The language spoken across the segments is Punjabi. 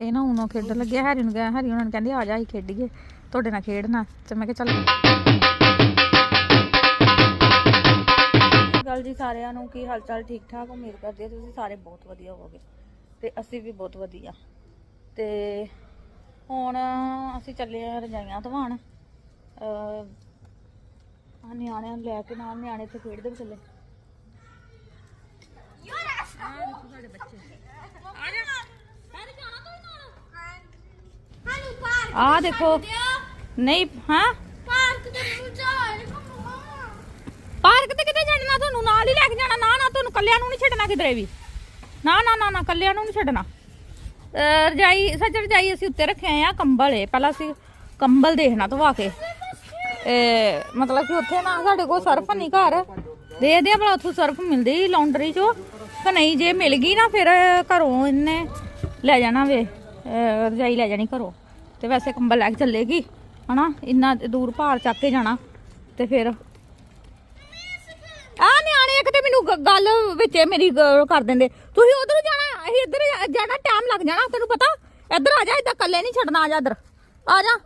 ਇਹ ਨਾ ਉਹਨੋਂ ਖੇਡਣ ਲੱਗਿਆ ਹੈਰੀ ਨੂੰ ਗਿਆ ਹੈਰੀ ਉਹਨਾਂ ਨੇ ਕਹਿੰਦੇ ਆ ਜਾ ਅਸੀਂ ਖੇਡੀਏ ਤੁਹਾਡੇ ਨਾਲ ਖੇਡਣਾ। ਤੇ ਮੈਂ ਕਿਹਾ ਚੱਲ। ਗੱਲ ਜੀ ਸਾਰਿਆਂ ਨੂੰ ਕੀ ਹਾਲ ਚਾਲ ਠੀਕ ਠਾਕ ਉਮੀਦ ਕਰਦੇ ਹਾਂ ਤੁਸੀਂ ਸਾਰੇ ਬਹੁਤ ਵਧੀਆ ਹੋਵੋਗੇ ਤੇ ਅਸੀਂ ਵੀ ਬਹੁਤ ਵਧੀਆ। ਤੇ ਹੁਣ ਅਸੀਂ ਚੱਲੇ ਆ ਰਜਾਈਆਂ ਧਵਾਣ ਅ ਆ ਨਿਆਣਿਆਂ ਨੂੰ ਲੈ ਕੇ ਨਾਲ ਨਿਆਣੇ ਇੱਥੇ ਖੇਡਦੇ ਵੀ ਚੱਲੇ ਆ ਦੇਖੋ। ਨਹੀਂ ਹਾਂ? ਪਾਰਕ ਦੇ ਜਾ ਪਾਰਕ ਤੇ ਕਿਤੇ ਛੱਡਣਾ ਤੁਹਾਨੂੰ ਨਾਲ ਹੀ ਲੈ ਕੇ ਜਾਣਾ ਨਾ ਨਾ ਤੁਹਾਨੂੰ ਕੱਲਿਆਂ ਨੂੰ ਨਹੀਂ ਛੱਡਣਾ ਕਿਧਰੇ ਵੀ। ਨਾ ਨਾ ਨਾ ਨਾ ਕੱਲਿਆਂ ਨੂੰ ਨਹੀਂ ਛੱਡਣਾ। ਰਜਾਈ ਸੱਚ ਰਜਾਈ ਅਸੀਂ ਉੱਤੇ ਰੱਖੇ ਆ ਕੰਬਲ ਏ। ਪਹਿਲਾਂ ਅਸੀਂ ਕੰਬਲ ਦੇਖਣਾ ਧਵਾ ਕੇ। ਇਹ ਮਤਲਬ ਕਿ ਉੱਥੇ ਨਾ ਸਾਡੇ ਕੋਲ ਸਰਫ ਨਹੀਂ ਘਰ। ਦੇਖਦੇ ਆ ਭਲਾ ਉੱਥੋਂ ਸਰਫ ਮਿਲਦੀ ਲਾਉਂਡਰੀ ਚੋਂ। ਕਿ ਨਹੀਂ ਜੇ ਮਿਲ ਗਈ ਨਾ ਫਿਰ ਘਰੋਂ ਇਹਨੇ ਲੈ ਜਾਣਾ ਵੇ। ਰਜਾਈ ਲੈ ਜਾਣੀ ਘਰੋਂ। ਤੇ ਵੈਸੇ ਕੰਬਲ ਲੈ ਕੇ ਚੱਲੇਗੀ, ਹਨਾ? ਇੰਨਾ ਦੂਰ ਭਾਰ ਚੱਕ ਕੇ ਜਾਣਾ, ਤੇ ਫਿਰ ਆ ਨਿਆਣੇ, ਇੱਕ ਤੇ ਮੈਨੂੰ ਗੱਲ ਵਿੱਚ ਮੇਰੀ ਕਰ ਦਿੰਦੇ, ਤੁਸੀਂ ਉਧਰ ਜਾਣਾ, ਅਸੀਂ ਇੱਧਰ ਜਾਣਾ ਟਾਈਮ ਲੱਗ ਜਾਣਾ, ਤੈਨੂੰ ਪਤਾ? ਇੱਧਰ ਆ ਜਾ ਇਦਾਂ ਕੱਲੇ ਨਹੀਂ ਛੱਡਣਾ, ਆ ਜਾ ਇੱਧਰ, ਆ ਜਾ।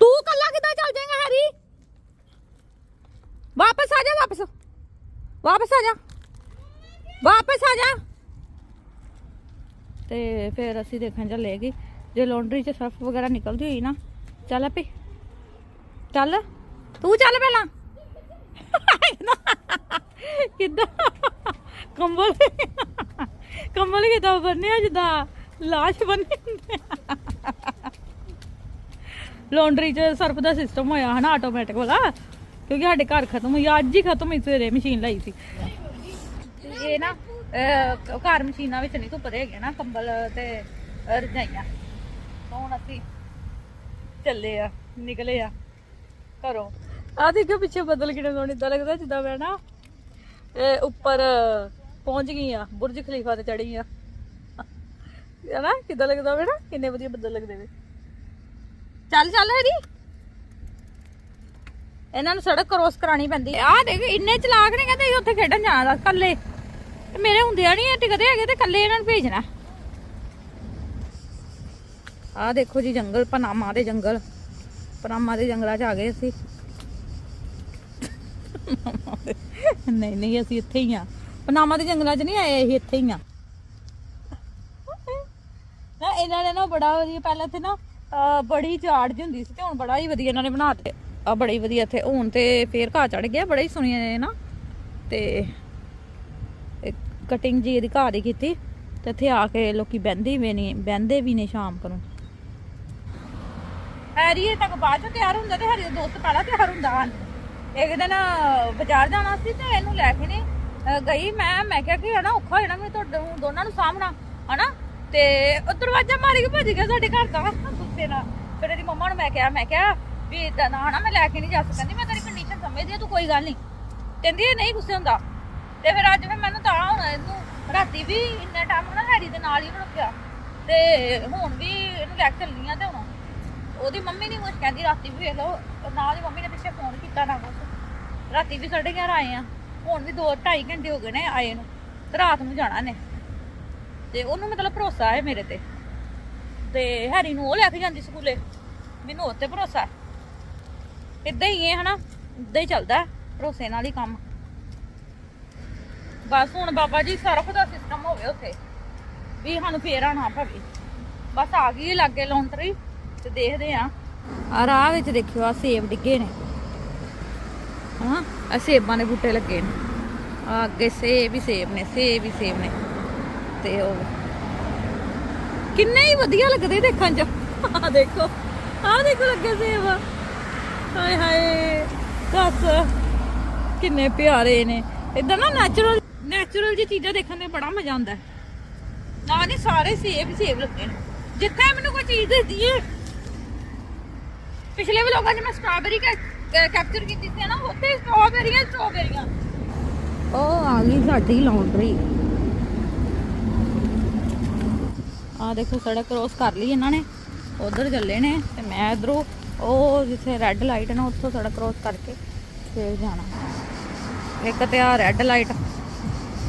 ਤੂੰ ਕੱਲਾ ਕਿੱਦਾਂ ਚੱਲ ਜਾਏਗਾ, ਹੈਰੀ? ਵਾਪਸ ਆ ਜਾ, ਵਾਪਸ। ਵਾਪਸ ਆ ਜਾ। ਵਾਪਸ ਆ ਜਾ। ਤੇ ਫਿਰ ਅਸੀਂ ਦੇਖਣ ਚੱਲੇਗੀ। ਜੇ ਲਾਂਡਰੀ 'ਚ ਸਰਫ ਵਗੈਰਾ ਨਿਕਲਦੀ ਹੋਈ ਨਾ ਚੱਲ ਆਪੇ। ਚੱਲ ਤੂੰ ਚੱਲ ਪਹਿਲਾਂ। ਕਿੱਦਾਂ? ਕੰਬਲ ਕੰਬਲ ਕਿੱਦਾਂ ਬੰਨਿਆ ਜਿੱਦਾਂ ਲਾਸ਼ ਬੰਨੇ ਲਾਂਡਰੀ 'ਚ ਸਰਫ ਦਾ ਸਿਸਟਮ ਹੋਇਆ ਹਨਾ ਆਟੋਮੈਟਿਕ ਵਾਲਾ ਕਿਉਂਕਿ ਸਾਡੇ ਘਰ ਖਤਮ ਹੋਈ ਅੱਜ ਹੀ ਖਤਮ ਹੋਈ ਸਵੇਰੇ ਮਸ਼ੀਨ ਲਈ ਸੀ। ਇਹ ਨਾ ਅਹ, ਘਰ ਮਸ਼ੀਨਾਂ ਵਿੱਚ ਨਹੀਂ ਧੁੱਪਦੇ ਹੈਗੇ ਨਾ ਕੰਬਲ ਤੇ ਰਜਾਈਆਂ। ਤਾਂ ਹੁਣ ਅਸੀਂ ਚੱਲੇ ਆ, ਨਿਕਲੇ ਆ ਘਰੋਂ। ਆ ਦੇਖੋ ਪਿੱਛੇ ਬਦਲ ਕਿਨੇ ਸੋਹਣੀ ਇਦਾਂ ਲੱਗਦਾ ਜਿੱਦਾਂ ਮੈਂ ਨਾ, ਇਹ ਉੱਪਰ ਪਹੁੰਚ ਗਈ ਆ, ਬੁਰਜ ਖਲੀਫਾ ਤੇ ਚੜੀ ਆ। ਹੈਨਾ ਕਿੱਦਾਂ ਲੱਗਦਾ ਵੇ ਨਾ, ਕਿੰਨੇ ਵਧੀਆ ਬੱਦਲ ਲੱਗਦੇ ਵੇ। ਚੱਲ ਚੱਲ ਹਰੀ। ਇਹਨਾਂ ਨੂੰ ਸੜਕ ਕ੍ਰੋਸ ਕਰਾਣੀ ਪੈਂਦੀ। ਆ ਦੇਖ, ਇੰਨੇ ਚਲਾਕ ਨੇ, ਕਹਿੰਦੇ ਉੱਥੇ ਖੇਡਣ ਜਾਣਾ ਦਾ ਕੱਲੇ ਤੇ ਮੇਰੇ ਹੁੰਦਿਆਂ ਨਹੀਂ ਇਹ ਟਿਕਦੇ ਹੈਗੇ ਤੇ ਕੱਲੇ ਇਹਨਾਂ ਨੂੰ ਭੇਜਣਾ। ਆਹ ਦੇਖੋ ਜੀ ਜੰਗਲ, ਪਨਾਮਾ ਦੇ ਜੰਗਲ। ਪਨਾਮਾ ਦੇ ਜੰਗਲਾਂ 'ਚ ਆ ਗਏ ਅਸੀਂ। ਨਹੀਂ ਨਹੀਂ, ਅਸੀਂ ਇੱਥੇ ਹੀ ਆ। ਪਨਾਮਾ ਦੇ ਜੰਗਲਾਂ 'ਚ ਨਹੀਂ ਆਏ, ਅਸੀਂ ਇੱਥੇ ਹੀ ਆ। ਨਾ, ਇਹਨਾਂ ਨੇ ਨਾ ਬੜਾ ਵਧੀਆ, ਪਹਿਲਾਂ ਤੇ ਨਾ ਬੜੀ ਝਾੜ ਜਿਹੀ ਹੁੰਦੀ ਸੀ ਤੇ ਹੁਣ ਬੜਾ ਹੀ ਵਧੀਆ ਇਹਨਾਂ ਨੇ ਬਣਾ ਦਿੱਤੇ। ਆ ਬੜੀ ਵਧੀਆ ਇੱਥੇ। ਹੁਣ ਤੇ ਫੇਰ ਘਾਹ ਚੜ ਗਿਆ, ਬੜਾ ਹੀ ਸੋਹਣੀਆਂ ਨੇ ਨਾ। ਤੇ ਕਟਿੰਗ ਜੀ ਇਹਦੀ ਘਾਹ ਦੀ ਕੀਤੀ। ਤੇ ਇੱਥੇ ਆ ਕੇ ਲੋਕੀ ਬਹਿੰਦੇ ਵੀ ਨਹੀਂ, ਬਹਿੰਦੇ ਵੀ ਨੇ ਸ਼ਾਮ ਨੂੰ। ਹੈਰੀ ਇਹ ਤੱਕ ਬਾਅਦ ਚ ਤਿਆਰ ਹੁੰਦਾ ਤੇ ਹੈਰੀ ਦਾ ਦੋਸਤ ਪਹਿਲਾਂ ਤਿਆਰ ਹੁੰਦਾ ਹਨ। ਇੱਕ ਦਿਨ ਬਾਜ਼ਾਰ ਜਾਣਾ ਸੀ ਤੇ ਇਹਨੂੰ ਲੈ ਕੇ ਨੇ ਗਈ ਮੈਂ ਮੈਂ ਕਿਹਾ ਕਿ ਹਨਾ ਔਖਾ ਹੋਣਾ ਮੈਂ ਤੁਹਾਡੇ ਦੋਨਾਂ ਨੂੰ ਸਾਹਮਣਾ ਹਨਾ? ਤੇ ਉਹ ਦਰਵਾਜ਼ਾ ਮਾਰੀ ਕੇ ਭੱਜ ਗਿਆ ਸਾਡੇ ਘਰ ਦਾ, ਗੁੱਸੇ ਨਾਲ। ਫਿਰ ਇਹਦੀ ਮੰਮਾ ਨੂੰ ਮੈਂ ਕਿਹਾ ਮੈਂ ਕਿਹਾ ਵੀ ਇਦਾਂ ਨਾ, ਹਨਾ, ਮੈਂ ਲੈ ਕੇ ਨਹੀਂ ਜਾ ਸਕਦੀ, ਮੈਂ ਤੇਰੀ ਕੰਡੀਸ਼ਨ ਸਮਝਦੀ ਆ ਤੂੰ ਕੋਈ ਗੱਲ ਨਹੀਂ। ਕਹਿੰਦੀ, ਇਹ ਨਹੀਂ ਗੁੱਸੇ ਹੁੰਦਾ। ਤੇ ਫਿਰ ਅੱਜ ਫਿਰ ਮੈਨੂੰ ਤਾਂ ਹੁਣ ਇਹਨੂੰ ਰਾਤੀ ਵੀ ਇੰਨਾ ਟਾਈਮ ਨਾ ਹੈਰੀ ਦੇ ਨਾਲ ਹੀ ਰੱਖਿਆ ਤੇ ਹੁਣ ਵੀ ਇਹਨੂੰ ਲੈ ਕੇ ਚੱਲਣੀ ਆ ਤੇ ਹੁਣ ਉਹਦੀ ਮੰਮੀ ਨਹੀਂ ਕੁਝ ਕਹਿੰਦੀ ਰਾਤੀ ਵੀ ਵੇਖ ਲਓ ਨਾਲ ਹੀ ਮੰਮੀ ਨੇ ਪਿੱਛੇ ਫੋਨ ਕੀਤਾ ਨਾ ਕੁਝ ਰਾਤੀ ਵੀ 11:30 ਆਏ ਆ, ਹੁਣ ਵੀ 2 2.5 ਘੰਟੇ ਹੋ ਗਏ ਨੇ ਆਏ ਨੂੰ, ਤੇ ਰਾਤ ਨੂੰ ਜਾਣਾ ਨੇ। ਤੇ ਉਹਨੂੰ ਮਤਲਬ ਭਰੋਸਾ ਹੈ ਮੇਰੇ ਤੇ। ਤੇ ਹੈਰੀ ਨੂੰ ਉਹ ਲੈ ਕੇ ਜਾਂਦੀ ਸਕੂਲੇ, ਮੈਨੂੰ ਉਹ ਤੇ ਭਰੋਸਾ ਹੈ। ਇਦਾਂ ਹੀ ਹੈ ਹਨਾ ਇਦਾਂ ਹੀ ਚੱਲਦਾ ਭਰੋਸੇ ਨਾਲ ਹੀ ਕੰਮ। ਬਸ ਹੁਣ ਬਾਬਾ ਜੀ ਸਰਫ ਦਾ ਸਿਸਟਮ ਹੋਵੇ ਉੱਥੇ, ਵੀ ਸਾਨੂੰ ਫੇਰ ਆਣਾ ਪਵੇ ਬਸ ਆ ਗਈ ਲਾਗੇ ਲੌਂਟਰੀ ਤੇ ਦੇਖਦੇ ਆ। ਆ ਰਾਹ ਵਿੱਚ ਦੇਖਿਓ ਆ ਸੇਬ ਡਿੱਗੇ ਨੇ। ਹਾਂ ਆ ਸੇਬਾਂ ਦੇ ਬੂਟੇ ਲੱਗੇ ਨੇ। ਆ ਅੱਗੇ ਸੇਬ ਹੀ ਸੇਬ ਨੇ, ਸੇਬ ਹੀ ਸੇਬ ਨੇ। ਤੇ ਉਹ ਕਿੰਨੇ ਹੀ ਵਧੀਆ ਲੱਗਦੇ ਦੇਖਣ ਚ। ਆ ਦੇਖੋ ਆ ਦੇਖੋ ਲੱਗੇ ਸੇਬ। ਹਾਏ ਹਾਏ, ਦੱਸ ਕਿੰਨੇ ਪਿਆਰੇ ਨੇ। ਇਦਾਂ ਨਾ ਨੈਚੁਰਲ ਨੈਚੁਰਲ ਜੀ ਚੀਜ਼ਾਂ ਦੇਖਣ ਦੇ ਬੜਾ ਮਜ਼ਾ ਆਉਂਦਾ। ਹੈ ਨਾ ਨਹੀਂ ਸਾਰੇ ਸੇਬ ਸੇਬ ਲੱਗੇ ਨੇ। ਜਿੱਥੇ ਮੈਨੂੰ ਕੋਈ ਚੀਜ਼ ਦਿਖਦੀ ਏ ਪਿਛਲੇ ਵਲੋਗਾਂ 'ਚ ਮੈਂ ਸਟ੍ਰਾਬੇਰੀ ਕੈਪਚਰ ਕੀਤੀ ਸੀ ਨਾ? ਉੱਥੇ ਸਟ੍ਰਾਬੇਰੀਆਂ ਸਟ੍ਰਾਬੇਰੀਆਂ ਉਹ ਆ ਗਈ ਸਾਡੀ ਲਾਉਂਡਰੀ ਆ ਦੇਖੋ ਸੜਕ ਕ੍ਰੋਸ ਕਰ ਲਈ ਇਹਨਾਂ ਨੇ। ਉਧਰ ਚੱਲੇ ਨੇ ਤੇ ਮੈਂ ਇਧਰੋਂ ਉਹ ਜਿੱਥੇ ਰੈੱਡ ਲਾਈਟ ਹੈ ਨਾ ਉੱਥੋਂ ਸੜਕ ਕ੍ਰੋਸ ਕਰਕੇ ਫੇਰ ਜਾਣਾ। ਇੱਕ ਤੇ ਆ ਰੈੱਡ ਲਾਈਟ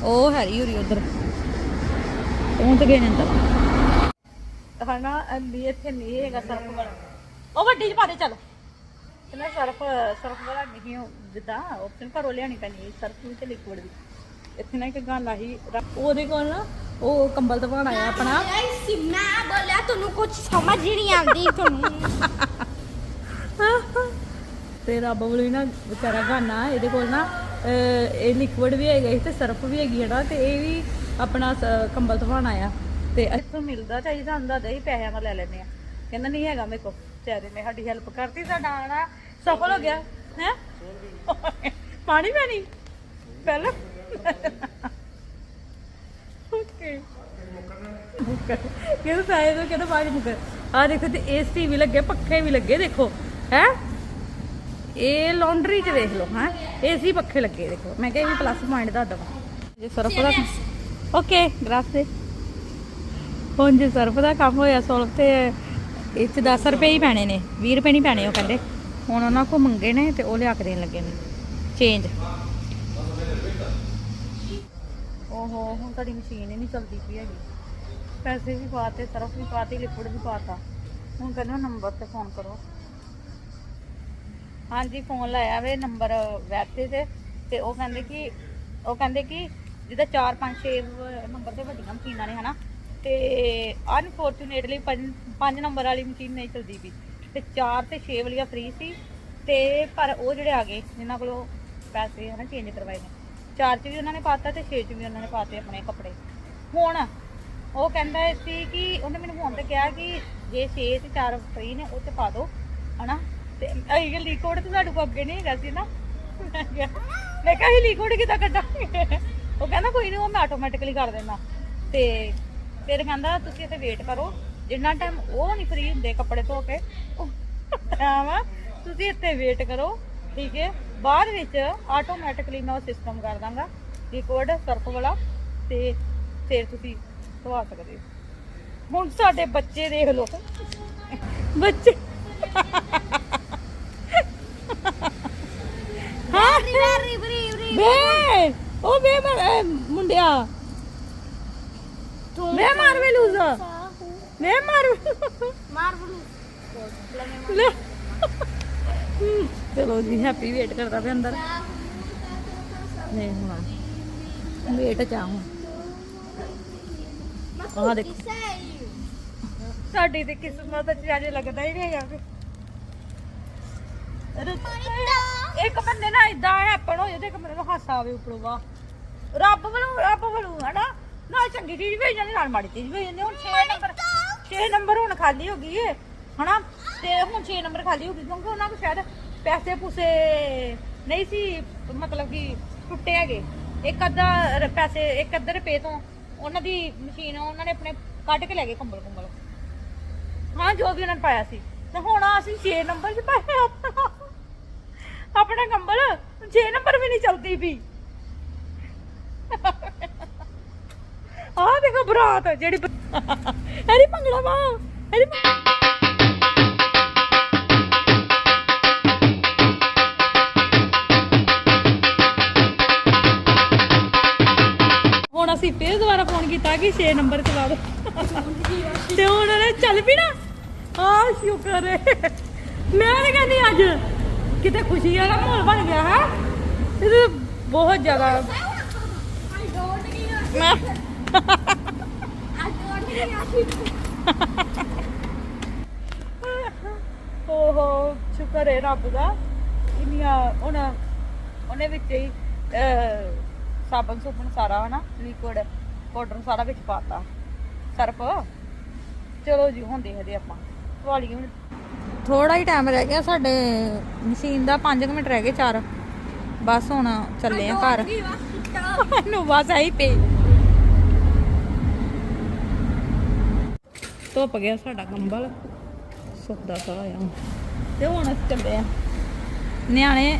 ਉਹ ਹੈਰੀ ਹੁਰੀ ਉਧਰ। ਪਹੁੰਚ ਗਏ ਨੇ ਅੰਦਰ। ਹਨਾ ਨਹੀਂ ਇੱਥੇ ਨਹੀਂ ਹੈਗਾ ਸਰਫ ਵਾਲਾ। ਉਹ ਵੱਡੀ ਚ ਪਾ ਦੇ ਚੱਲ। ਤੇ ਮੈਂ ਸਰਫ ਸਰਫ ਵਾਲਾ ਨਹੀਂ ਉਹ ਜਿੱਦਾਂ ਆਪਸ਼ਨ ਘਰੋਂ ਲਿਆਣੀ ਪੈਣੀ ਸਰਫ ਵੀ ਤੇ ਲਿਕਵਿਡ ਵੀ। ਇੱਥੇ ਨਾ ਇੱਕ ਗੱਲ ਆਹੀ ਉਹਦੇ ਕੋਲ ਨਾ ਉਹ ਕੰਬਲ ਦਵਾਣਾ ਆ ਆਪਣਾ। ਮੈਂ ਬੋਲਿਆ ਤੁਹਾਨੂੰ ਕੁਝ ਸਮਝ ਹੀ ਨਹੀਂ ਆਉਂਦੀ ਤੁਹਾਨੂੰ। ਤੇ ਰੱਬ ਹੀ ਨਾ ਵਿਚਾਰਾ ਗਾਨਾ ਇਹਦੇ ਕੋਲ ਨਾ ਇਹ ਲਿਕਵਿਡ ਵੀ ਹੈਗਾ ਤੇ ਸਰਫ ਵੀ ਹੈਗੀ ਨਾ ਤੇ ਇਹ ਵੀ ਆਪਣਾ ਕੰਬਲ ਧਵਾਣਾ ਆ ਤੇ ਇੱਥੋਂ ਮਿਲਦਾ ਚਾਹੀਦਾ ਹੁੰਦਾ ਦੇ ਪੈਸਿਆਂ ਦਾ ਲੈ ਲੈਨੇ ਆ। ਕਹਿੰਦਾ ਨਹੀਂ ਹੈਗਾ ਮੇਰੇ ਕੋਲ। ਵਿਚਾਰੇ ਨੇ ਸਾਡੀ ਹੈਲਪ ਕਰਤੀ, ਸਾਡਾ ਆਣਾ ਸਫਲ ਹੋ ਗਿਆ, ਹੈ? ਪਾਣੀ ਪੈਣੀ? ਪਹਿਲਾਂ? ਓਕੇ ਕਿਹਦਾ ਸਾਇਦ ਕਹਿੰਦਾ ਪਾਣੀ ਮੁੱਕ ਆ ਦੇਖੋ ਤੇ ਏਸੀ ਵੀ ਲੱਗੇ, ਪੱਖੇ ਵੀ ਲੱਗੇ, ਦੇਖੋ, ਹੈ? ਇਹ ਲਾਂਡਰੀ ਚ ਦੇਖ ਲਓ, ਹਾਂ? ਏਸੀ ਪੱਖੇ ਲੱਗੇ, ਦੇਖੋ। ਮੈਂ ਕਿਹਾ ਇਹ ਵੀ ਪਲੱਸ ਪੁਆਇੰਟ ਦਾ ਦਵਾ। ਜੇ ਸਰਫ ਦਾ ਓਕੇ ਗ੍ਰਾਸੇ ਹੁਣ ਜੇ ਸਰਫ ਦਾ ਕੰਮ ਹੋਇਆ ਸੋਲਵ ਤੇ ਇਹ 10 ਰੁਪਏ ਹੀ ਪੈਣੇ ਨੇ 20 ਰੁਪਏ ਨਹੀਂ ਪੈਣੇ ਉਹ ਕਹਿੰਦੇ। ਹੁਣ ਉਹਨਾਂ ਕੋ ਮੰਗੇ ਨੇ ਤੇ ਉਹ ਲਿਆ ਕੇ ਦੇਣ ਲੱਗੇ ਨੇ। ਚੇਂਜ ਓਹੋ, ਹੁਣ ਤੁਹਾਡੀ ਮਸ਼ੀਨ ਹੀ ਨਹੀਂ ਚੱਲਦੀ ਪਈ ਹੈਗੀ। ਪੈਸੇ ਵੀ ਪਾਤੇ, ਸਰਫ ਵੀ ਪਾਤੀ ਲਿਕਵਿਡ ਵੀ ਪਾਤਾ। ਹੁਣ ਕਹਿੰਦੇ ਨੰਬਰ ਤੇ ਫੋਨ ਕਰੋ। ਹਾਂਜੀ, ਫੋਨ ਲਾਇਆ ਵੇ ਨੰਬਰ ਵੈਸੇ ਤੇ ਤੇ ਉਹ ਕਹਿੰਦੇ ਕਿ, ਉਹ ਕਹਿੰਦੇ ਕਿ ਜਿਹਦਾ 4 5 6 ਨੰਬਰ ਤੇ ਵੱਡੀਆਂ ਮਸ਼ੀਨਾਂ ਨੇ, ਹਨਾ? ਤੇ ਅਨਫੋਰਚੂਨੇਟਲੀ 5 ਨੰਬਰ ਵਾਲੀ ਮਸ਼ੀਨ ਨਹੀਂ ਚੱਲਦੀ ਪਈ। ਤੇ 4 ਤੇ 6 ਵਾਲੀਆਂ ਫ੍ਰੀ ਸੀ ਤੇ ਪਰ ਉਹ ਜਿਹੜੇ ਆ ਗਏ, ਜਿਨ੍ਹਾਂ ਕੋਲੋਂ ਪੈਸੇ ਹਨਾ ਚੇਂਜ ਕਰਵਾਏ ਨੇ। 4 ਚ ਵੀ ਉਹਨਾਂ ਨੇ ਪਾਤਾ ਤੇ 6 ਚ ਵੀ ਉਹਨਾਂ ਨੇ ਪਾਤੇ ਆਪਣੇ ਕੱਪੜੇ। ਹੁਣ ਉਹ ਕਹਿੰਦਾ ਸੀ ਕਿ ਉਹਨੇ ਮੈਨੂੰ ਹੁਣ ਤੇ ਕਿਹਾ ਕਿ ਜੇ 6 ਤੇ 4 ਫ੍ਰੀ ਨੇ, ਉਹ ਤੇ ਪਾ ਦਿਓ ਹਨਾ। ਤੇ ਇਹ ਗੱਲ ਲਿਕਵਿਡ ਤੇ ਸਾਡੇ ਕੋਲ ਅੱਗੇ ਨਹੀਂ ਹੈਗਾ ਸੀ ਨਾ। ਮੈਂ ਕਿਹਾ ਮੈਂ ਕਿਹਾ ਇਹ ਲਿਕਵਿਡ ਕਿਦਾਂ ਕੱਢਾਂਗੇ? ਉਹ ਕਹਿੰਦਾ, ਕੋਈ ਨਹੀਂ ਉਹ ਮੈਂ ਆਟੋਮੈਟਿਕਲੀ ਕਰ ਦਿੰਦਾ। ਤੇ ਫਿਰ ਕਹਿੰਦਾ ਤੁਸੀਂ ਇੱਥੇ ਵੇਟ ਕਰੋ। ਜਿੰਨਾ ਟਾਈਮ ਉਹ ਨਹੀਂ ਫ੍ਰੀ ਹੁੰਦੇ ਕੱਪੜੇ ਧੋ ਕੇ ਆਵਾ ਤੁਸੀਂ ਇੱਥੇ ਵੇਟ ਕਰੋ ਠੀਕ ਹੈ? ਬਾਅਦ ਵਿੱਚ ਆਟੋਮੈਟਿਕਲੀ ਮੈਂ ਉਹ ਸਿਸਟਮ ਕਰ ਦਾਂਗਾ ਲਿਕਵਿਡ ਸਰਫ ਵਾਲਾ ਤੇ ਫਿਰ ਤੁਸੀਂ ਧਵਾ ਸਕਦੇ ਹੁਣ ਸਾਡੇ ਬੱਚੇ ਦੇਖ ਲਓ। ਬੱਚੇ ਹਾਂ ਵੇ ਉਹ ਵੇ ਮੁੰਡਿਆ। ਵੇ ਮਾਰ ਵੇ ਮਾਰ ਮਾਰ ਬਲੂ ਲੈ। ਚਲੋ ਜੀ ਹੈਪੀ ਵੇਟ ਕਰਦਾ ਪਿਆ ਅੰਦਰ। ਨਹੀਂ ਹੁਣ ਵੇਟ ਚਾਹੂੰ ਆਹ ਦੇਖੋ। ਸਾਡੀ ਤੇ ਕਿਸਮਤ ਚ ਅਜੇ ਲੱਗਦਾ ਹੀ ਨਹੀਂ ਹੈਗਾ। ਇੱਕ ਬੰਦੇ ਨਾਲ ਇਦਾਂ ਹੈਪਨ ਹੋ ਜਾਂਦੇ ਇੱਕ ਬੰਦੇ ਨੂੰ ਹਾਸਾ ਆਵੇ ਉੱਪਰੋਂ ਵਾ ਰੱਬ ਵੱਲੋਂ ਰੱਬ ਵੱਲੋਂ ਹਨਾ? ਨਾਲ ਚੰਗੀ ਚੀਜ਼ ਭੇਜ ਜਾਂਦੀ ਨਾਲ ਮਾੜੀ ਚੀਜ਼ ਭੇਜ ਜਾਂਦੀ। ਹੁਣ 6 ਨੰਬਰ 6 ਨੰਬਰ ਹੁਣ ਖਾਲੀ ਹੋ ਗਈ ਏ ਹਨਾ? ਤੇ ਹੁਣ 6 ਨੰਬਰ ਖਾਲੀ ਹੋ ਗਈ ਕਿਉਂਕਿ ਉਹਨਾਂ ਕੋਲ ਸ਼ਾਇਦ ਪੈਸੇ ਪੂਸੇ ਨਹੀਂ ਸੀ ਮਤਲਬ ਕਿ ਟੁੱਟੇ ਹੈਗੇ। ਇੱਕ ਅੱਧਾ ਪੈਸੇ ਇੱਕ ਅੱਧਾ ਰੁਪਏ ਤੋਂ ਉਹਨਾਂ ਦੀ ਮਸ਼ੀਨ ਉਹਨਾਂ ਨੇ ਆਪਣੇ ਕੱਢ ਕੇ ਲੈ ਗਏ ਕੰਬਲ ਕੰਬਲ। ਹਾਂ ਜੋ ਵੀ ਉਹਨਾਂ ਨੇ ਪਾਇਆ ਸੀ। ਤੇ ਹੁਣ ਅਸੀਂ 6 ਨੰਬਰ 'ਚ ਪਾਇਆ ਆਪਣਾ ਆਪਣਾ ਕੰਬਲ 6 ਨੰਬਰ ਵੀ ਨਹੀਂ ਚਲਦੀ ਵੀ ਆਹ ਦੇਖੋ ਬਰਾਤ ਜਿਹੜੀ ਇਹਦੀ ਭੰਗੜਾ ਵਾ ਇਹਦੀ ਹੁਣ ਅਸੀਂ ਫੇਰ ਦੁਬਾਰਾ ਫੋਨ ਕੀਤਾ ਕਿ 6 ਨੰਬਰ ਚਲਾ ਦੋ। ਤੇ ਹੁਣ ਉਹਨੇ ਚੱਲ ਪਈ ਨਾ ਆ ਸ਼ੁਕਰ ਹੈ ਮੈਂ ਨਹੀਂ ਕਹਿੰਦੀ ਅੱਜ ਕਿਤੇ ਖੁਸ਼ੀ ਵਾਲਾ ਮਾਹੌਲ ਬਣ ਗਿਆ ਹੈ। ਇਹ ਤਾਂ ਬਹੁਤ ਜ਼ਿਆਦਾ ਮੈਂ ਓਹੋ ਸ਼ੁਕਰ ਹੈ ਰੱਬ ਦਾ। ਇੰਨੀਆਂ ਹੁਣ ਉਹਨੇ ਵਿੱਚ ਹੀ ਅਹ, ਸਾਬਣ ਸੁਬਣ ਸਾਰਾ ਹਨਾ ਲਿਕਵਿਡ ਪਾਊਡਰ ਸਾਰਾ ਵਿੱਚ ਪਾਤਾ। ਸਰਫ। ਚਲੋ ਜੀ ਹੁਣ ਦੇਖਦੇ ਆਪਾਂ। ਹੁਣ ਥੋੜਾ ਹੀ ਟਾਈਮ ਰਹਿ ਗਿਆ ਸਾਡੇ ਮਸ਼ੀਨ ਦਾ 5 ਮਿੰਟ ਰਹਿ ਗਏ ਚਾਰ। ਬਸ ਹੁਣ ਚੱਲੇ ਆ ਘਰ। ਨੂੰ ਬਸ ਆਈ ਪੇ ਧੁੱਪ ਗਿਆ ਸਾਡਾ ਕੰਬਲ ਸੁੱਕਦਾ ਸਾ ਤੇ ਹੁਣ ਅਸੀਂ ਚੱਲੇ ਆ। ਨਿਆਣੇ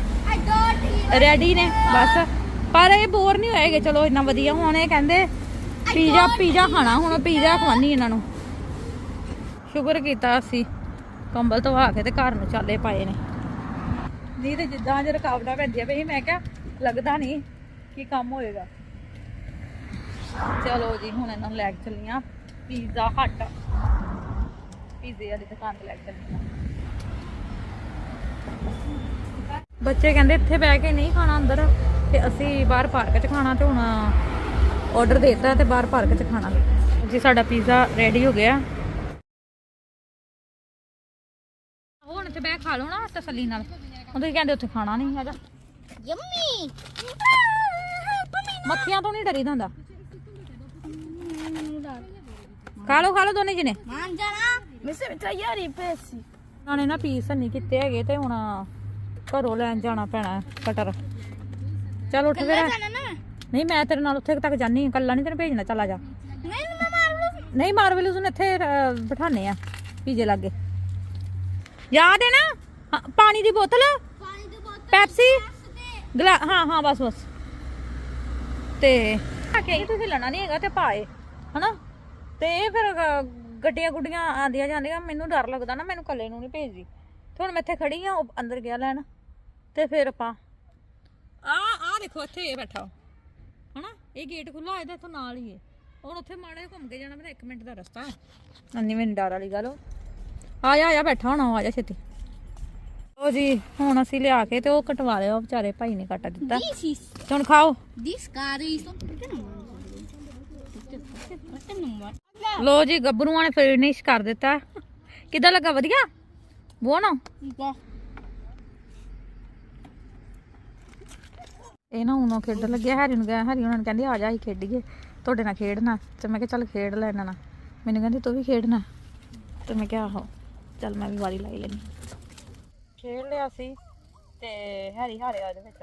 ਰੈਡੀ ਨੇ, ਬਸ। ਪਰ ਇਹ ਬੋਰ ਨਹੀਂ ਹੋਏਗੇ ਚਲੋ ਇੰਨਾ ਵਧੀਆ, ਹੁਣ ਇਹ ਕਹਿੰਦੇ ਪੀਜ਼ਾ ਪੀਜ਼ਾ ਖਾਣਾ, ਹੁਣ ਪੀਜ਼ਾ ਖਵਾਨੀ ਇਹਨਾਂ ਨੂੰ। ਸ਼ੁਕਰ ਕੀਤਾ ਅਸੀਂ। ਕੰਬਲ ਧਵਾ ਕੇ ਤੇ ਘਰ ਨੂੰ ਚਾਲੇ ਪਾਏ ਨੇ। ਨਹੀਂ ਤੇ ਜਿੱਦਾਂ ਜੇ ਰਕਾਵਟਾਂ ਪੈਂਦੀਆਂ ਪਈ ਮੈਂ ਕਿਹਾ ਲੱਗਦਾ ਨਹੀਂ ਕੀ ਕੰਮ ਹੋਏਗਾ। ਚਲੋ ਜੀ, ਹੁਣ ਇਹਨਾਂ ਨੂੰ ਲੈ ਕੇ ਚੱਲੀਆਂ ਪੀਜ਼ਾ ਹੱਟ ਪੀਜ਼ੇ ਵਾਲੀ ਦੁਕਾਨ ਤੇ ਲੈ ਕੇ ਚੱਲੀ ਆ। ਬੱਚੇ ਕਹਿੰਦੇ ਇੱਥੇ ਬਹਿ ਕੇ ਨਹੀਂ ਖਾਣਾ ਅੰਦਰ ਤੇ ਅਸੀਂ ਬਾਹਰ ਪਾਰਕ 'ਚ ਖਾਣਾ ਤੇ ਹੁਣ ਆਰਡਰ ਦੇਤਾ ਤੇ ਬਾਹਰ ਪਾਰਕ 'ਚ ਖਾਣਾ। ਜੀ ਸਾਡਾ ਪੀਜ਼ਾ ਰੈਡੀ ਹੋ ਗਿਆ। ਹੁਣ ਇੱਥੇ ਬਹਿ ਖਾ ਲਓ ਨਾ ਤਸੱਲੀ ਨਾਲ। ਹੁਣ ਤੁਸੀਂ ਕਹਿੰਦੇ ਉੱਥੇ ਖਾਣਾ ਨਹੀਂ ਹੈਗਾ। ਯੰਮੀ। ਮੱਖੀਆਂ ਤੋਂ ਨਹੀਂ ਡਰੀਦਾ ਹੁੰਦਾ। ਖਾ ਲਓ ਖਾ ਲਓ ਦੋਨੇ ਜਣੇ। ਮਾਨ ਜਾਣਾ। ਮਿਸੇ ਮਿੱਠਾ ਯਾਰੀ ਪੈਸੀ। ਨਾਲੇ ਨਾ ਪੀਸ ਨਹੀਂ ਕੀਤੇ ਹੈਗੇ ਤੇ ਹੁਣ ਘਰੋਂ ਲੈਣ ਜਾਣਾ ਪੈਣਾ ਕਟਰ ਚਲ ਉੱਠ ਫਿਰ। ਜਾਣਾ ਨਹੀਂ ਮੈਂ ਤੇਰੇ ਨਾਲ ਉੱਥੇ ਤੱਕ ਜਾਨੀ ਹਾਂ ਕੱਲਾ ਨਹੀਂ ਤੈਨੂੰ ਭੇਜਣਾ ਚੱਲ ਆ ਜਾ। ਨਹੀਂ ਮੈਂ ਨਹੀਂ ਮਾਰਵਲਸ ਨੂੰ ਇੱਥੇ ਬਿਠਾਨੇ ਆ ਪੀਜੇ ਲਾਗੇ। ਯਾਦ ਹੈ ਨਾ? ਪਾਣੀ ਦੀ ਬੋਤਲ? ਪਾਣੀ ਦੀ ਬੋਤਲ ਪੈਪਸੀ? ਗਲਾ ਹਾਂ ਹਾਂ ਬਸ ਬਸ। ਤੇ ਆ ਕੇ ਤੁਸੀਂ ਲੈਣਾ ਨਹੀਂ ਹੈਗਾ ਤੇ ਪਾਏ ਹਨਾ? ਤੇ ਇਹ ਫਿਰ ਗ- ਗੱਡੀਆਂ ਗੁੱਡੀਆਂ ਆਂਦੀਆਂ ਜਾਂਦੀਆਂ ਮੈਨੂੰ ਡਰ ਲੱਗਦਾ ਨਾ ਮੈਨੂੰ ਕੱਲੇ ਨੂੰ ਨਹੀਂ ਭੇਜਦੀ। ਤੇ ਹੁਣ ਮੈਂ ਇੱਥੇ ਖੜੀ ਆ ਉਹ ਅੰਦਰ ਗਿਆ ਲੈਣ ਤੇ ਫਿਰ ਆਪਾਂ ਆ ਆ ਦੇਖੋ ਇੱਥੇ ਇਹ ਬੈਠਾ ਵਾ। ਹਨਾ? ਇਹ ਗੇਟ ਖੁੱਲਾ ਇਹਦੇ ਤੋਂ ਨਾਲ ਹੀ ਹੈ ਹੁਣ ਉੱਥੇ ਮਾੜੇ ਜਿਹੇ ਘੁੰਮ ਕੇ ਜਾਣਾ ਮੇਰਾ 1 ਮਿੰਟ ਦਾ ਰਸਤਾ ਹੈ। ਅੰਨੀ ਮੈਨੂੰ ਡਰ ਵਾਲੀ ਗੱਲ। ਓ। ਆ ਜਾ ਆ ਜਾ ਬੈਠਾ ਹੋਣਾ ਆ ਜਾ ਛੇਤੀ। ਉਹ ਜੀ ਹੁਣ ਅਸੀਂ ਲਿਆ ਕੇ ਤੇ ਉਹ ਕਟਵਾ ਲਿਆ ਉਹ ਵਿਚਾਰੇ ਭਾਈ ਨੇ ਕੱਟ ਦਿੱਤਾ। This is ਤੇ ਹੁਣ ਖਾਓ। this car is ਲੋ ਜੀ ਗੱਭਰੂਆਂ ਨੇ ਫਿਨਿਸ਼ ਕਰ ਦਿੱਤਾ। ਕਿੱਦਾਂ ਲੱਗਾ? ਵਧੀਆ? ਬੋ ਨਾ ਇਹ ਨਾ ਉਹਨੋਂ ਖੇਡਣ ਲੱਗਿਆ ਹੈਰੀ ਨੂੰ ਗਿਆ ਹੈਰੀ ਉਹਨਾਂ ਨੇ ਕਹਿੰਦੀ ਆ ਜਾ ਅਸੀਂ ਖੇਡੀਏ। ਤੁਹਾਡੇ ਨਾਲ ਖੇਡਣਾ। ਤੇ ਮੈਂ ਕਿਹਾ ਚੱਲ ਖੇਡ ਲੈ ਇਹਨਾਂ ਨਾਲ। ਮੈਨੂੰ ਕਹਿੰਦੀ ਤੂੰ ਵੀ ਖੇਡਣਾ। ਤੇ ਮੈਂ ਕਿਹਾ ਆਹੋ ਚੱਲ ਮੈਂ ਵੀ ਵਾਰੀ ਲਾਈ ਲੈਣੀ ਖੇਡ ਲਿਆ ਸੀ ਤੇ ਹੈਰੀ ਹਾਰਿਆ ਉਹਦੇ ਵਿੱਚ।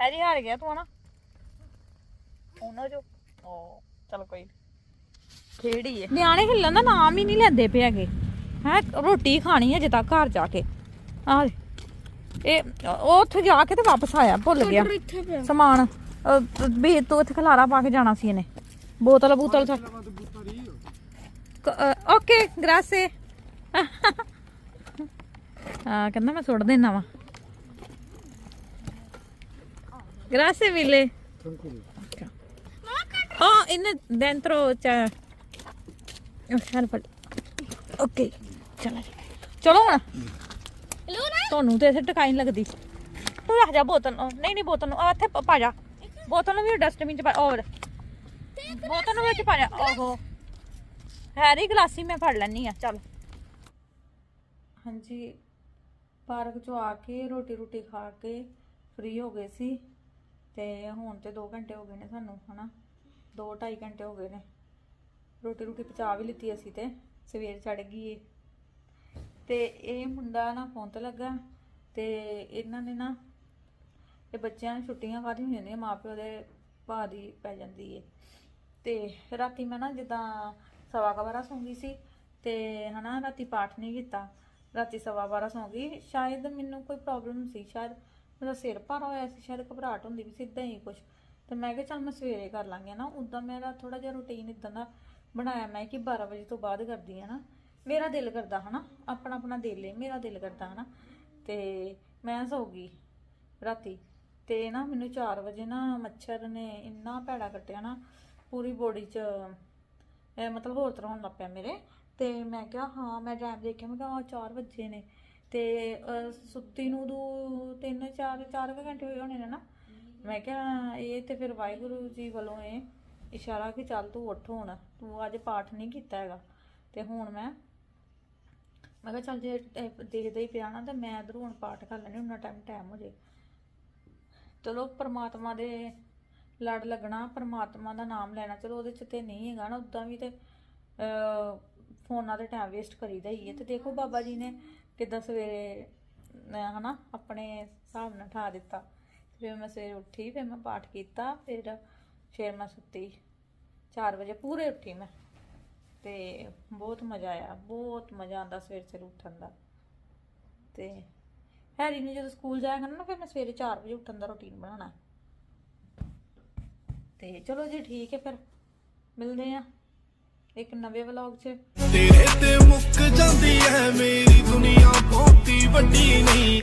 ਹੈਰੀ ਹਾਰ ਗਿਆ ਤੂੰ ਹਨਾ? ਉਹਨਾਂ ਜੋ। ਓ ਚਲ ਕੋਈ ਖੇੜੀ ਹੈ ਨਿਆਣੇ ਹਿੱਲਣ ਦਾ ਨਾਮ ਹੀ ਨਹੀਂ ਲੈਂਦੇ ਪਏ ਹੈਗੇ। ਹੈ ਰੋਟੀ ਖਾਣੀ ਹੈ ਜੇ ਤੱਕ ਘਰ ਜਾ ਕੇ। ਆ ਇਹ ਉਹ ਉੱਥੇ ਜਾ ਕੇ ਤੇ ਵਾਪਸ ਆਇਆ ਭੁੱਲ ਗਿਆ। ਸਮਾਨ ਵੀ ਤੂੰ ਇੱਥੇ ਖਲਾਰਾ ਪਾ ਕੇ ਜਾਣਾ ਸੀ ਇਹਨੇ। ਬੋਤਲ ਬੋਤਲ ਓਕੇ ਗ੍ਰਾਸੇ। ਆ ਕਹਿੰਦਾ ਮੈਂ ਸੁੱਟ ਦੇਣਾ ਵਾ। ਗ੍ਰਾਸੇ ਮਿਲੇ Oh, in dentro c'è. Oh, okay ਚਲ ਚਲੋ ਹੁਣ ਲੋ ਨਾ ਤੁਹਾਨੂੰ ਤੇ ਇੱਥੇ ਟਿਕਾਈ ਨੀ ਲੱਗਦੀ ਤੂੰ ਰੱਖ ਜਾ ਬੋਤਲ ਨੂੰ। ਨਹੀਂ ਨਹੀਂ ਬੋਤਲ ਨੂੰ ਆ ਇੱਥੇ ਪ- ਪਾ ਜਾ ਬੋਤਲ ਨੂੰ ਵੀ ਡਸਟਬਿਨ ਚ ਪਾ ਹੋਰ ਬੋਤਲ ਨੂੰ ਵਿੱਚ ਪਾ ਜਾ ਓਹੋ ਹੈਰੀ ਗਲਾਸੀ ਮੈਂ ਫੜ ਲੈਣੀ ਆ ਚੱਲ ਹਾਂਜੀ। ਪਾਰਕ ਚੋਂ ਆ ਕੇ ਰੋਟੀ ਰੋਟੀ ਖਾ ਕੇ ਫ੍ਰੀ ਹੋ ਗਏ ਸੀ। ਤੇ ਹੁਣ ਤੇ 2 ਘੰਟੇ ਹੋ ਗਏ ਨੇ ਸਾਨੂੰ ਹਨਾ? 2 2.5 ਘੰਟੇ ਹੋ ਗਏ ਨੇ। ਰੋਟੀ ਰੋਟੀ ਪਚਾ ਵੀ ਲਿੱਤੀ ਅਸੀਂ ਤੇ, ਸਵੇਰ ਚੜ ਗਈ ਏ। ਤੇ ਇਹ ਮੁੰਡਾ ਨਾ ਫੋਨ ਤੇ ਲੱਗਾ ਤੇ ਇਹਨਾਂ ਨੇ ਨਾ, ਇਹ ਬੱਚਿਆਂ ਨੂੰ ਛੁੱਟੀਆਂ ਕਾਹਦੀ ਹੋ ਜਾਂਦੀਆਂ ਮਾਪਿਓ ਦੇ ਭਾਅ ਦੀ ਪੈ ਜਾਂਦੀ ਏ। ਤੇ ਰਾਤੀ ਮੈਂ ਨਾ ਜਿੱਦਾਂ ਸਵਾ ਕੁ ਬਾਰਾਂ ਸੌਂ ਗਈ ਸੀ ਤੇ ਹਨਾ ਰਾਤੀ ਪਾਠ ਨਹੀਂ ਕੀਤਾ। ਰਾਤੀ ਸਵਾ ਬਾਰਾਂ ਸੌਂ ਗਈ। ਸ਼ਾਇਦ ਮੈਨੂੰ ਕੋਈ ਪ੍ਰੋਬਲਮ ਸੀ, ਸ਼ਾਇਦ ਮੇਰਾ ਸਿਰ ਭਾਰਾ ਹੋਇਆ ਸੀ, ਸ਼ਾਇਦ ਘਬਰਾਹਟ ਹੁੰਦੀ ਵੀ ਸੀ ਇਦਾਂ ਹੀ ਕੁਝ ਤੇ ਮੈਂ ਕਿਹਾ ਚੱਲ ਮੈਂ ਸਵੇਰੇ ਕਰ ਲਾਂਗੀ ਨਾ ਉਦਾਂ ਮੇਰਾ ਥੋੜਾ ਜਿਹਾ ਰੁਟੀਨ ਇਦਾਂ ਦਾ ਬਣਾਇਆ ਮੈਂ ਕਿ 12 ਵਜੇ ਤੋਂ ਬਾਅਦ ਕਰਦੀ ਆ ਨਾ। ਮੇਰਾ ਦਿਲ ਕਰਦਾ ਹਨਾ, ਆਪਣਾ ਆਪਣਾ ਦਿਲ ਏ, ਮੇਰਾ ਦਿਲ ਕਰਦਾ ਹਨਾ। ਤੇ ਮੈਂ ਸੌ ਗਈ ਰਾਤੀ ਤੇ ਨਾ ਮੈਨੂੰ 4 ਵਜੇ ਨਾ ਮੱਛਰ ਨੇ ਇੰਨਾ ਭੈੜਾ ਕੱਟਿਆ ਨਾ, ਪੂਰੀ ਬੋਡੀ 'ਚ ਮਤਲਬ ਹੋਰ ਤਰ੍ਹਾਂ ਹੋਣ ਲੱਗ ਪਿਆ ਮੇਰੇ। ਤੇ ਮੈਂ ਕਿਹਾ, ਹਾਂ, ਮੈਂ ਟਾਈਮ ਦੇਖਿਆ, ਮੈਂ ਕਿਹਾ 4 ਵਜੇ ਨੇ। ਤੇ ਸੁੱਤੀ ਨੂੰ ਦੋ 3 4 4 ਘੰਟੇ ਹੋਏ ਹੋਣੇ ਨੇ ਨਾ। ਮੈਂ ਕਿਹਾ ਇਹ ਤੇ ਫਿਰ ਵਾਹਿਗੁਰੂ ਜੀ ਵੱਲੋਂ ਇਹ ਇਸ਼ਾਰਾ ਕਿ ਚੱਲ ਤੂੰ ਉੱਠ ਹੁਣ ਤੂੰ ਅੱਜ ਪਾਠ ਨਹੀਂ ਕੀਤਾ ਹੈਗਾ। ਤੇ ਹੁਣ ਮੈਂ ਮੈਂ ਕਿਹਾ ਚੱਲ ਜੇ ਦੇਖਦਾ ਹੀ ਪਿਆ ਨਾ ਤਾਂ ਮੈਂ ਇਧਰੋਂ ਹੁਣ ਪਾਠ ਕਰ ਲੈਣੀ ਉਹਨਾਂ ਟਾਈਮ ਟਾਈਮ ਹੋ ਜੇ। ਚਲੋ ਪ੍ਰਮਾਤਮਾ ਦੇ ਲੜ ਲੱਗਣਾ ਪ੍ਰਮਾਤਮਾ ਦਾ ਨਾਮ ਲੈਣਾ ਚਲੋ ਉਹਦੇ ਚ ਤੇ ਨਹੀਂ ਹੈਗਾ ਨਾ ਉਦਾਂ ਵੀ ਤੇ ਫੋਨਾਂ ਤੇ ਟਾਈਮ ਵੇਸਟ ਕਰੀਦਾ ਹੀ ਹੈ। ਤੇ ਦੇਖੋ ਬਾਬਾ ਜੀ ਨੇ ਕਿੱਦਾਂ ਸਵੇਰੇ ਅਹ, ਹਨਾ ਆਪਣੇ ਹਿਸਾਬ ਨਾਲ ਠਾ ਦਿੱਤਾ। ਫਿਰ ਮੈਂ ਸਵੇਰੇ ਉੱਠੀ, ਫਿਰ ਮੈਂ ਪਾਠ ਕੀਤਾ, ਫਿਰ ਫਿਰ ਮੈਂ ਸੁੱਤੀ। 4 ਵਜੇ ਪੂਰੇ ਉੱਠੀ ਮੈਂ। ਤੇ ਬਹੁਤ ਮਜ਼ਾ ਆਇਆ, ਬਹੁਤ ਮਜ਼ਾ ਆਉਂਦਾ ਸਵੇਰੇ ਸਵੇਰੇ ਉੱਠਣ ਦਾ। ਤੇ ਹੈਰੀ ਨੇ ਜਦੋਂ ਸਕੂਲ ਜਾਇਆ ਕਰਨਾ ਨਾ, ਫਿਰ ਮੈਂ ਸਵੇਰੇ 4 ਵਜੇ ਉੱਠਣ ਦਾ ਰੁਟੀਨ ਬਣਾਉਣਾ। ਤੇ ਚਲੋ ਜੀ ਠੀਕ ਹੈ ਫਿਰ, ਮਿਲਦੇ ਆ ਇੱਕ ਨਵੇਂ ਵਲੌਗ 'ਚ। ਤੇਰੇ ਤੇ ਮੁੱਕ ਜਾਂਦੀ ਐ, ਮੇਰੀ ਦੁਨੀਆ ਬਹੁਤੀ ਵੱਡੀ ਨਹੀਂ।